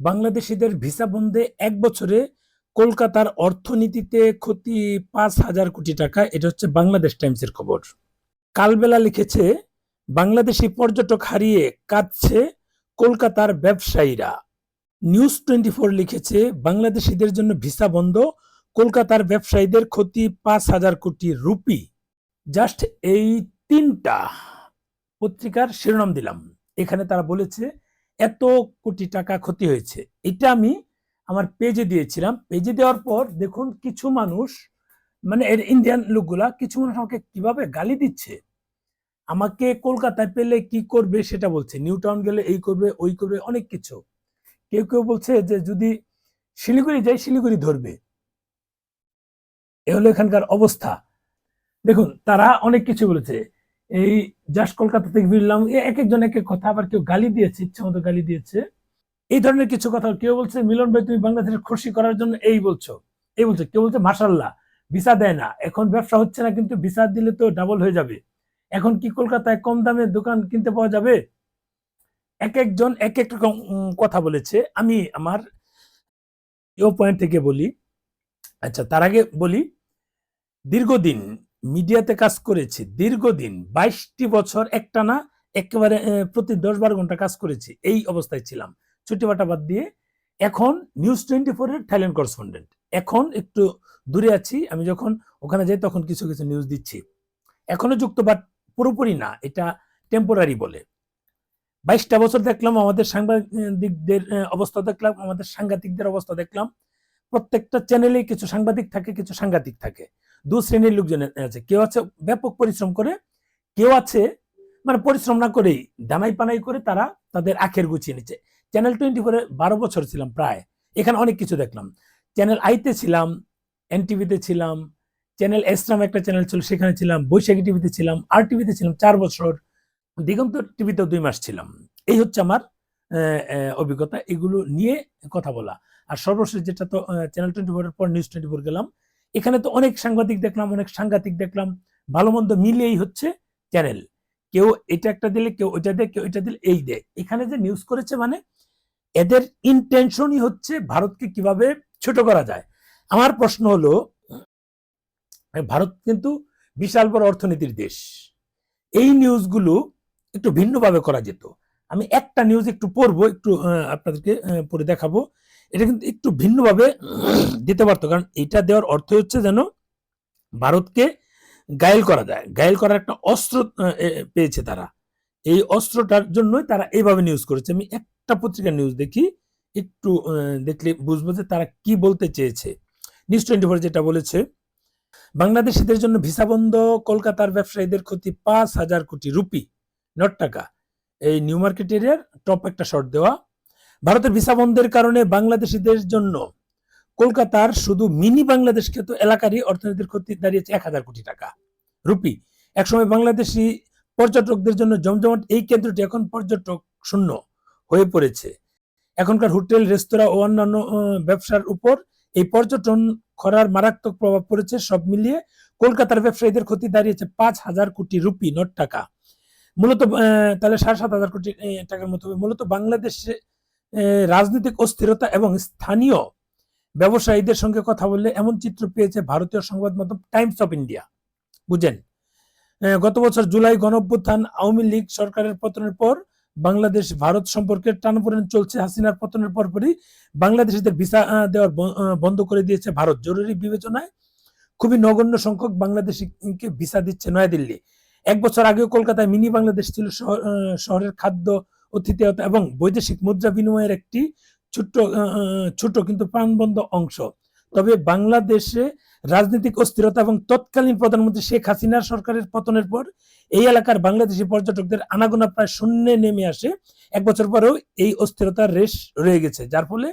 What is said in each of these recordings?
বাংলাদেশিদের ভিসা বন্ধে এক বছরে কলকাতার অর্থনীতিতে ক্ষতি পাঁচ হাজার কোটি টাকা, এটা হচ্ছে বাংলাদেশ টাইমসের খবর। কালবেলা লিখেছে, বাংলাদেশি পর্যটক হারিয়ে কাঁদছে কলকাতার ব্যবসায়ীরা। নিউজ টোয়েন্টি ফোর লিখেছে, বাংলাদেশিদের জন্য ভিসা বন্ধ, কলকাতার ব্যবসায়ীদের ক্ষতি পাঁচ হাজার কোটি রুপি। জাস্ট এই তিনটা পত্রিকার শিরোনাম দিলাম। এখানে তারা বলেছে এত কোটি টাকা ক্ষতি হয়েছে। এটা আমি আমার পেজে দিয়েছিলাম। পেজে দেওয়ার পর দেখুন কিছু মানুষ মানে এর ইন্ডিয়ান লোকগুলা, কিছু মানুষ আমাকে কীভাবে গালি দিচ্ছে? আমাকে কলকাতায় পেলে কি করবে সেটা বলছে নিউ টাউন গেলে এই করবে, ওই করবে, অনেক কিছু। কেউ কেউ বলছে যে যদি শিলিগুড়ি যাই, শিলিগুড়ি ধরবে। এ হলো এখানকার অবস্থা। দেখুন, তারা অনেক কিছু বলেছে। এই জাস্ট কলকাতা থেকে ফিরলাম এক একজন এক এক কথা, আবার কেউ গালি দিয়েছে, ইচ্ছা মতো গালি দিয়েছে। এই ধরনের কিছু কথা কেউ বলছে, মিলন ভাই তুমি বাংলাদেশের খুশি করার জন্য এই বলছো এই বলছো, কেউ বলছে মাসাল্লাহ ভিসা দেয় না, এখন ব্যবসা হচ্ছে না, কিন্তু ভিসা দিলে তো ডাবল হয়ে যাবে। এখন কি কলকাতায় কম দামে দোকান কিনতে পাওয়া যাবে? এক একজন এক এক রকম কথা বলেছে। আমি আমার পয়েন্ট থেকে বলি আচ্ছা তার আগে বলি, দীর্ঘদিন মিডিয়াতে কাজ করেছি দীর্ঘদিন বাইশটি বছর একটানা একেবারে আহ, প্রতি দশ বারো ঘণ্টা কাজ করেছি এই অবস্থায় ছিলাম। ছুটি বাটা বাদ দিয়ে এখন নিউজ টোয়েন্টি ফোর এর থাইল্যান্ড করেসপন্ডেন্ট এখন একটু দূরে আছি আমি যখন ওখানে যাই তখন কিছু কিছু নিউজ দিচ্ছি। এখনও যুক্ত বাট পুরোপুরি না এটা টেম্পোরারি বলে। বাইশটা বছর দেখলাম আমাদের সাংবাদিকদের অবস্থা দেখলাম আমাদের সাংঘাতিকদের অবস্থা দেখলাম। প্রত্যেকটা চ্যানেলে কিছু সাংবাদিক থাকে কিছু সাংঘাতিক থাকে। দু শ্রেণির লোকজন আছে। কেউ আছে ব্যাপক পরিশ্রম করে, কেউ আছে মানে পরিশ্রম না করেই দানাই পানাই করে তারা তাদের আখের গুছিয়ে নিচ্ছে। চ্যানেল টোয়েন্টি ফোরে বারো বছর ছিলাম প্রায়। এখানে অনেক কিছু দেখলাম। চ্যানেল আইতে ছিলাম এনটিভিতে ছিলাম চ্যানেল এসরাম একটা চ্যানেল ছিল, সেখানে ছিলাম, বৈশাখী টিভিতে ছিলাম আর টিভিতে ছিলাম চার বছর, দিগন্ত টিভিতেও দুই মাস ছিলাম। এই হচ্ছে আমার অভিজ্ঞতা। এগুলো নিয়ে কথা বলা। আর সর্বশেষ যেটা তো চ্যানেল টোয়েন্টি ফোরের পর নিউজ টোয়েন্টি ফোর গেলাম এখানে তো অনেক সাংবাদিক দেখলাম, অনেক সাংঘাতিক দেখলাম। ভালো মন্দ মিলিয়েই হচ্ছে চ্যানেল কেউ এটা একটা দিলে, কেউ ওইটা দেয় কেউ এটা দিলে এই দেয় এখানে যে নিউজ করেছে মানে এদের ইনটেনশনই হচ্ছে ভারতকে কীভাবে ছোট করা যায়। আমার প্রশ্ন হলো, ভারত কিন্তু বিশাল বড় অর্থনীতির দেশ। এই নিউজগুলো একটু ভিন্নভাবে করা যেত। আমি একটা নিউজ একটু পড়ব, একটু আপনাদেরকে পড়ে দেখাবো। এটা কিন্তু একটু ভিন্নভাবে দিতে পারতো, কারণ এটা দেওয়ার অর্থ হচ্ছে যেন ভারতকে গায়েল করা যায়। গায়েল করার একটা অস্ত্র পেয়েছে তারা। এই অস্ত্রটার জন্যই তারা এইভাবে নিউজ করেছে। আমি একটা পত্রিকার নিউজ দেখি, একটু দেখলে বুঝব যে তারা কি বলতে চেয়েছে। নিউজ টোয়েন্টি ফোর যেটা বলেছে, বাংলাদেশিদের জন্য ভিসা বন্ধ, কলকাতার ব্যবসায়ীদের ক্ষতি পাঁচ হাজার কোটি রুপি, নট টাকা। এই নিউ মার্কেট এরিয়ার টপ একটা শর্ট দেওয়া ভারতের ভিসা বন্ধের কারণে বাংলাদেশিদের জন্য কলকাতার শুধু মিনি বাংলাদেশ খ্যাত এলাকারই অর্থনীতির ক্ষতি দাঁড়িয়েছে এক হাজার কোটি টাকা। রুপি, একসময় বাংলাদেশি পর্যটকদের জন্য জমজমাট এই কেন্দ্রটি এখন পর্যটক শূন্য হয়ে পড়েছে। এখনকার হোটেল, রেস্তোরাঁ ও অন্যান্য ব্যবসার উপর এই পর্যটন খরার মারাত্মক প্রভাব পড়েছে সব মিলিয়ে কলকাতার ব্যবসায়ীদের ক্ষতি দাঁড়িয়েছে পাঁচ হাজার কোটি রুপি, নট টাকা। মূলত তাহলে সাড়ে সাত হাজার কোটি টাকার মতো মূলত বাংলাদেশে রাজনৈতিক অস্থিরতা এবং স্থানীয় ব্যবসায়ীদের সঙ্গে কথা বললে এমন চিত্র পেয়েছে ভারতীয় সংবাদ মাধ্যম টাইমস অফ ইন্ডিয়া। বুঝেন? গত বছর জুলাই গণঅভ্যুত্থান আওয়ামী লীগ সরকারের পতনের পর বাংলাদেশ ভারত সম্পর্কের টানাপোড়েন চলছে হাসিনার পতনের পরপরই। বাংলাদেশিদের ভিসা দেওয়ার বন্ধ করে দিয়েছে ভারত। জরুরি বিবেচনায় খুবই নগণ্য সংখ্যক বাংলাদেশিকে ভিসা দিচ্ছে নয়াদিল্লি। এক বছর আগেও কলকাতায় মিনি বাংলাদেশ ছিল শহর- শহরের খাদ্য অতিথিয়তা এবং বৈদেশিক মুদ্রা বিনিময়ের একটি ছোট্ট ছোট কিন্তু প্রাণবন্ধ অংশ। তবে বাংলাদেশে রাজনৈতিক অস্থিরতা এবং তৎকালীন প্রধানমন্ত্রী শেখ হাসিনার সরকারের পতনের পর এই এলাকার বাংলাদেশি পর্যটকদের আনাগোনা প্রায় শূন্যে নেমে আসে। এক বছর পরেও এই অস্থিরতার রেশ রয়ে গেছে, যার ফলে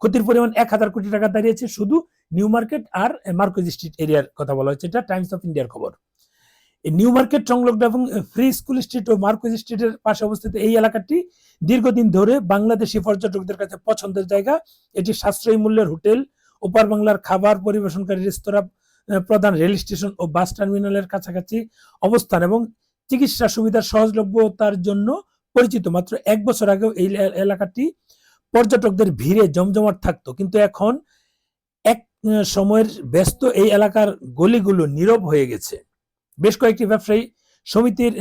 ক্ষতির পরিমাণ এক হাজার কোটি টাকা দাঁড়িয়েছে। শুধু নিউ মার্কেট আর মার্কেজ স্ট্রিট এরিয়ার কথা বলা হচ্ছে এটা টাইমস অফ ইন্ডিয়ার খবর। এই নিউ মার্কেট সংলগ্ন এবং ফ্রি স্কুল স্ট্রিট ও মার্কেজ স্ট্রিটের পাশে অবস্থিত এই এলাকাটি দীর্ঘদিন ধরে বাংলাদেশি পর্যটকদের কাছে পছন্দের জায়গা। এটি সাশ্রয়ী মূল্যের হোটেল, ওপার বাংলার খাবার পরিবেশনকারী রেস্তোরাঁ প্রধান রেল স্টেশন ও বাস টার্মিনালের কাছাকাছি অবস্থান এবং চিকিৎসা সুবিধার সহজলভ্যতার জন্য পরিচিত। মাত্র এক বছর আগেও এই এলাকাটি পর্যটকদের ভিড়ে জমজমাট থাকতো। কিন্তু এখন এক সময়ের ব্যস্ত এই এলাকার গলিগুলো নীরব হয়ে গেছে। বেশ কয়েকটি ব্যবসায়ী সমিতির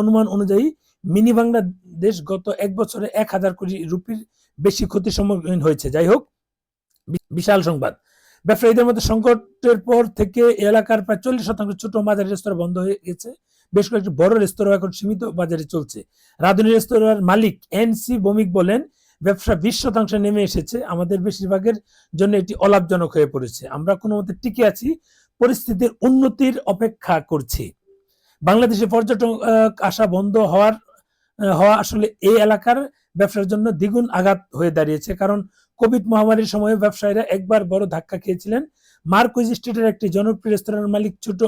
অনুমান অনুযায়ী মিনি বাংলাদেশ গত এক বছরে এক হাজার কোটি রুপির বেশি ক্ষতির সম্মুখীন হয়েছে। যাই হোক, বিশাল সংবাদ। ব্যবসায়ীদের মধ্যে সংকটের পর থেকে এলাকার প্রায় চল্লিশ শতাংশ ছোট মাঝারি রেস্তোরাঁ বন্ধ হয়ে গেছে। বেশ কয়েকটি বড় রেস্তোরাঁ এখন সীমিত বাজারে চলছে। রাধুনী রেস্তোরাঁর মালিক এন সি বমিক বলেন, ব্যবসা বিশ শতাংশে নেমে এসেছে। আমাদের বেশিরভাগের জন্য এটি অলাভজনক হয়ে পড়েছে। আমরা কোনো মতে টিকে আছি পরিস্থিতির উন্নতির অপেক্ষা করছি। বাংলাদেশে পর্যটক আসা বন্ধ হওয়ার হওয়া আসলে এই এলাকার ব্যবসার জন্য দ্বিগুণ আঘাত হয়ে দাঁড়িয়েছে। কারণ কোভিড মহামারীর সময়ে ব্যবসায়ীরা একবার বড় ধাক্কা খেয়েছিলেন। মার্কুইজ স্ট্রিটের একটি জনপ্রিয় রেস্তোরাঁর মালিক ছোট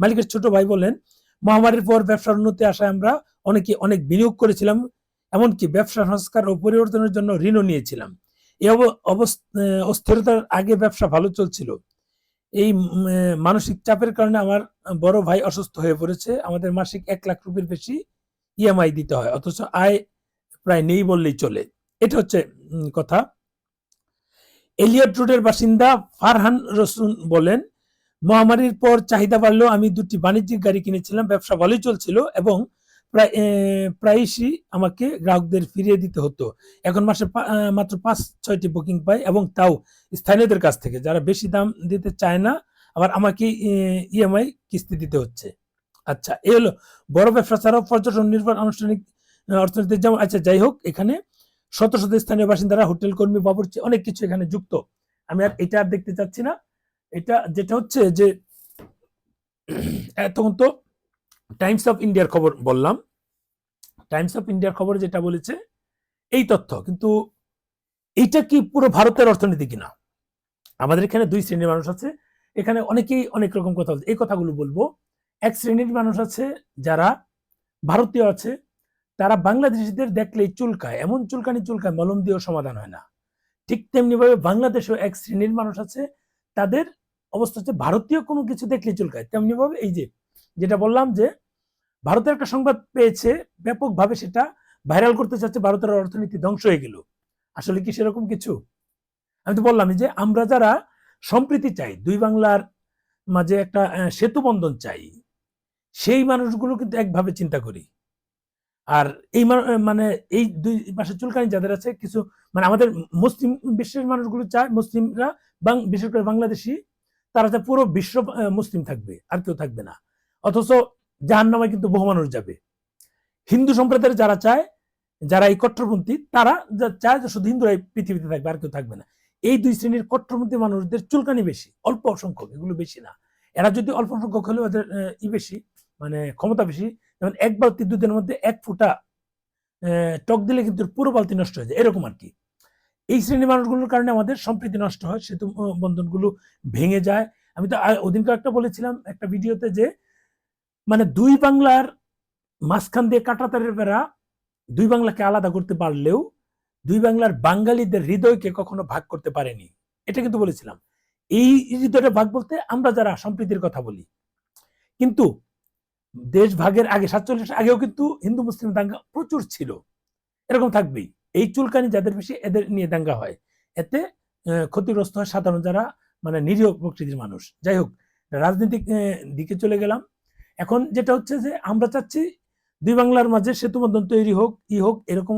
মালিকের ছোট ভাই বলেন, মহামারীর পর ব্যবসার উন্নতি আসায় আমরা অনেকে অনেক বিনিয়োগ করেছিলাম, এমনকি ব্যবসা সংস্কার ও পরিবর্তনের জন্য ঋণও নিয়েছিলাম। এই অব- অবস- অস্থিরতার আগে ব্যবসা ভালো চলছিল। এই মানসিক চাপের কারণে আমার বড় ভাই অসুস্থ হয়ে পড়েছে। আমাদের মাসিক এক লাখ রুপির বেশি ইএমআই দিতে হয়, অথচ আয় প্রায় নেই বললেই চলে। এটা হচ্ছে কথা। এলিয়ট রোডের বাসিন্দা ফারহান রসুন বলেন, মহামারীর পর চাহিদা বাড়লেও আমি দুটি বাণিজ্যিক গাড়ি কিনেছিলাম, ব্যবসা ভালোই চলছিল এবং প্রায় প্রায়শই আমাকে গ্রাহকদের ফিরিয়ে দিতে হতো। এখন মাসে মাত্র পাঁচ, ছয়টি বুকিং পাই এবং তাও স্থানীয়দের কাছ থেকে। যারা বেশি দাম দিতে চায় না, আবার আমাকে ইএমআই কিস্তি দিতে হচ্ছে। আচ্ছা এই হলো বড় ব্যবসা ছাড়াও পর্যটন, নির্ভর, আনুষ্ঠানিক অর্থনীতি যেমন আচ্ছা যাই হোক, এখানে শত শত স্থানীয় বাসিন্দারা, হোটেল কর্মী, বাবুর্চি, অনেক কিছু এখানে যুক্ত। আমি আর এটা আর দেখতে চাচ্ছি না। এটা যেটা হচ্ছে যে তখন তো টাইমস অফ ইন্ডিয়ার খবর বললাম। টাইমস অফ ইন্ডিয়ার খবর যেটা বলেছে, এই তথ্য। কিন্তু এইটা কি পুরো ভারতের অর্থনীতি কিনা? আমাদের এখানে দুই শ্রেণির মানুষ আছে। এখানে অনেকেই অনেক রকম কথা এই কথাগুলো বলব। এক শ্রেণির মানুষ আছে, যারা ভারতীয় আছে, তারা বাংলাদেশিদের দেখলেই চুলকায়। এমন চুলকানি চুলকায় মলম দিয়েও সমাধান হয় না। ঠিক তেমনি ভাবে বাংলাদেশেও এক শ্রেণির মানুষ আছে। তাদের অবস্থা হচ্ছে ভারতীয় কোনো কিছু দেখলেই চুলকায়। তেমনি ভাবে এই যে যেটা বললাম যে ভারতের একটা সংবাদ পেয়েছে, ব্যাপকভাবে সেটা ভাইরাল করতে চাচ্ছে ভারতের অর্থনীতি ধ্বংস হয়ে গেল। আসলে কি সেরকম কিছু? আমি তো বললাম যে আমরা যারা সম্প্রীতি চাই, দুই বাংলার মাঝে একটা সেতু বন্ধন চাই, সেই মানুষগুলো কিন্তু একভাবে চিন্তা করি। আর এই মানে এই দুই পাশে চুলকানি যাদের আছে, কিছু মানে আমাদের মুসলিম বিশ্বের মানুষগুলো চায়, মুসলিমরা বিশেষ করে বাংলাদেশি, তারা চায় পুরো বিশ্ব মুসলিম থাকবে, আর কেউ থাকবে না। অথচ জাহান নামায় কিন্তু বহু মানুষ যাবে। হিন্দু সম্প্রদায়ের যারা চায়, যারা এই কট্টরপন্থী, তারা চায় যে শুধু হিন্দুরাই পৃথিবীতে থাকবে, আর কেউ থাকবে না। এই দুই শ্রেণির কট্টরপন্থী মানুষদের চুলকানি বেশি, অল্প সংখ্যক, এগুলো বেশি না। এরা যদি অল্প সংখ্যক হলেও এদের ই বেশি মানে ক্ষমতা বেশি, যেমন এক বালতি দুধের মধ্যে এক ফুটা টক দিলে কিন্তু পুরো বালতি নষ্ট হয়ে যায়, এরকম আর কি এই শ্রেণির মানুষগুলোর কারণে আমাদের সম্প্রীতি নষ্ট হয় সেতু বন্ধনগুলো ভেঙে যায়। আমি তো আ- ওদিনকে একটা বলেছিলাম একটা ভিডিওতে যে মানে দুই বাংলার মাঝখান দিয়ে কাটাতারের বেড়া দুই বাংলাকে আলাদা করতে পারলেও দুই বাংলার বাঙালিদের হৃদয়কে কখনো ভাগ করতে পারেনি। এটা কিন্তু বলেছিলাম। এই হৃদয়টা ভাগ বলতে আমরা যারা সম্প্রীতির কথা বলি। কিন্তু দেশ ভাগের আগে, সাতচল্লিশ আগেও কিন্তু হিন্দু, মুসলিম দাঙ্গা প্রচুর ছিল। এরকম থাকবেই। এই চুলকানি যাদের বেশি, এদের নিয়ে দাঙ্গা হয়। এতে ক্ষতিগ্রস্ত হয় সাধারণ যারা মানে নিরীহ প্রকৃতির মানুষ। যাই হোক, রাজনৈতিক দিকে চলে গেলাম। এখন যেটা হচ্ছে যে আমরা চাচ্ছি দুই বাংলার মাঝে সেতু বন্ধন তৈরি হোক, ই হোক, এরকম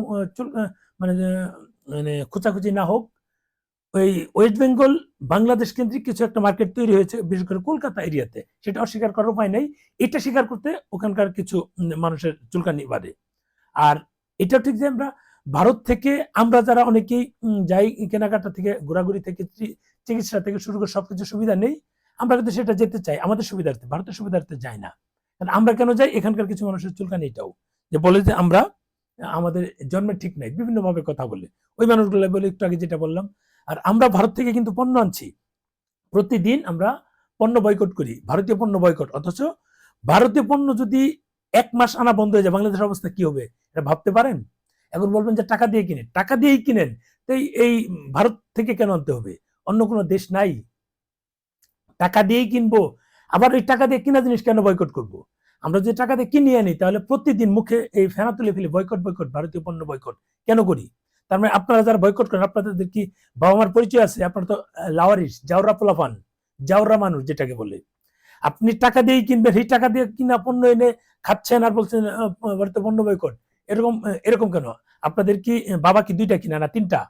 মানে মানে খোঁচাখুচি না হোক, ওই ওয়েস্ট বেঙ্গল বাংলাদেশ কেন্দ্রিক কিছু একটা মার্কেট তৈরি হয়েছে, বিশেষ করে কলকাতা এরিয়াতে। সেটা অস্বীকার করার উপায় নেই। এটা স্বীকার করতে ওখানকার কিছু মানুষের চুলকানি বাড়ে আর এটা ঠিক যে আমরা ভারত থেকে আমরা যারা অনেকেই যাই কেনাকাটা থেকে, ঘোরাঘুরি থেকে চিকিৎসা থেকে শুরু করে সবকিছু সুবিধা নেই, আমরা কিন্তু সেটা যেতে চাই। আমাদের সুবিধার্থে, ভারতের সুবিধার্থে যাই না। আমরা কেন যাই? এখানকার কিছু মানুষের চুলকানি এটাও। যে বলে যে আমরা, আমাদের জন্মের ঠিক নাই বিভিন্ন ভাবে কথা বলে। ওই মানুষগুলো বলে, একটু আগে যেটা বললাম, আর আমরা ভারত থেকে কিন্তু পণ্য আনছি। প্রতিদিন আমরা পণ্য বয়কট করি, ভারতীয় পণ্য বয়কট অথচ ভারতীয় পণ্য যদি এক মাস আনা বন্ধ হয়ে যায়, বাংলাদেশের অবস্থা কি হবে? এটা ভাবতে পারেন? এখন বলবেন যে টাকা দিয়ে কিনেন। টাকা দিয়েই কিনেন। তাই এই ভারত থেকে কেন আনতে হবে? অন্য কোনো দেশ নাই। টাকা দিয়েই কিনবো। আবার ওই টাকা দিয়ে কিনা জিনিস কেন বয়কট করব। আমরা যদি টাকা দিয়ে কিনে আনি, তাহলে প্রতিদিন মুখে এই ফেনা তুলে ফেলে, বয়কট বয়কট, ভারতীয় পণ্য বয়কট। কেন করি? তার মানে আপনারা যারা বয়কট করেন, আপনাদের কি বাবা মার পরিচয় আছে? আপনার তো লাওয়ারিস জাউরা পোলাপান জাউরা মানুষ যেটাকে বলে। আপনি টাকা দিয়েই কিনবেন সেই টাকা দিয়ে কিনা পণ্য এনে খাচ্ছেন আর বলছেন বাড়িতে পণ্য বয়কট। এরকম এরকম কেন? আপনাদের কি, বাবা কি দুইটা কিনা না তিনটা?